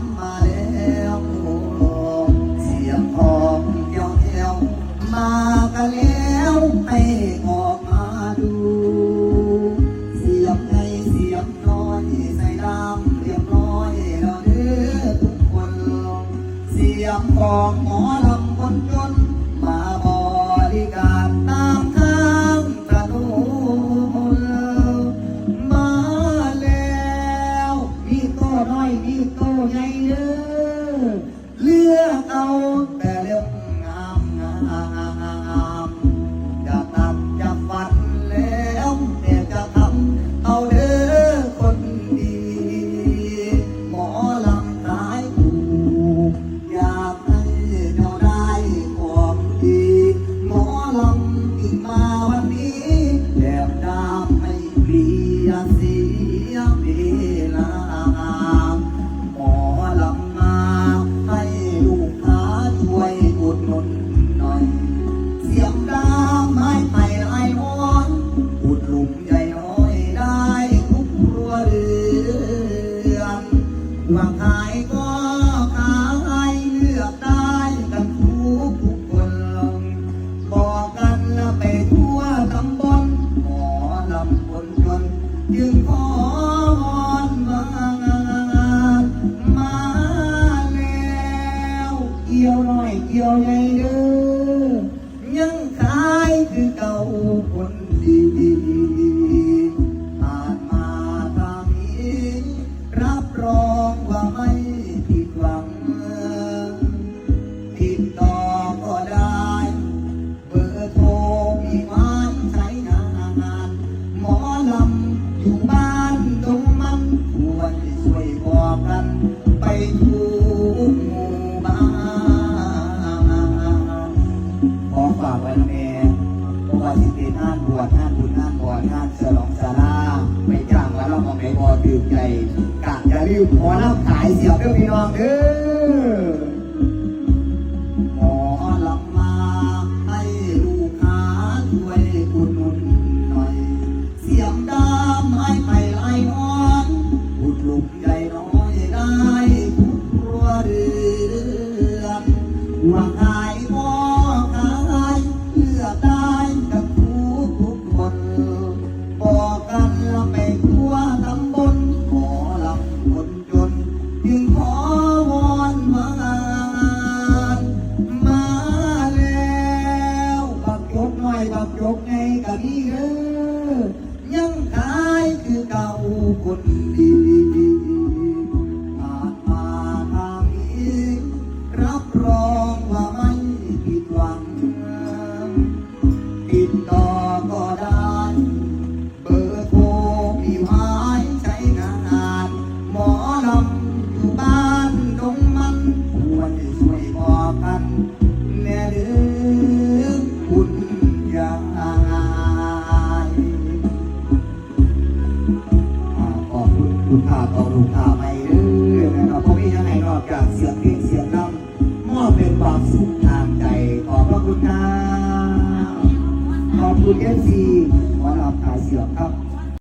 ำมาแล้วเสียงหอมเกี่ยวเกี่ยวมากันแล้วไม่ออกมาดู เสียงในเสียงน้อยใส่ดำเรียบร้อยเราเด้อทุกคน เสียงของหมอ I assim จึงขอวอนมามาแล้วเกี่ยวหน่อยเกี่ยวใหญ่เด้อยังขายคือเก่าคนดี บ้านตรงมันควรช่วยบอกกัน ไปทุกหมู่บ้านขอฝากไว้นะแม่เพราะว่าสิเป็นงานบวชงานบุญงานบวชงานฉลองสาราไม่จ้างแล้วเรามองในบ่อดื่มใจกะจะรีบขอน้ำขายเสียบเด้อพี่น้องเด้อ คนจนจึงขอวอนมามาแล้วบักยกน้อยบักยกไงก็มีเออยังขายคือเก่าคนดี ลูกข่าต่อลูกค้าไม่เด้อนะครับพวกนี้ยังไงนอกจากเสียงเพลงเสียงนำมอบเป็นความสุขทางใจขอบพระคุณครับขอบคุณเอฟซีขอรับขายเสียงครับ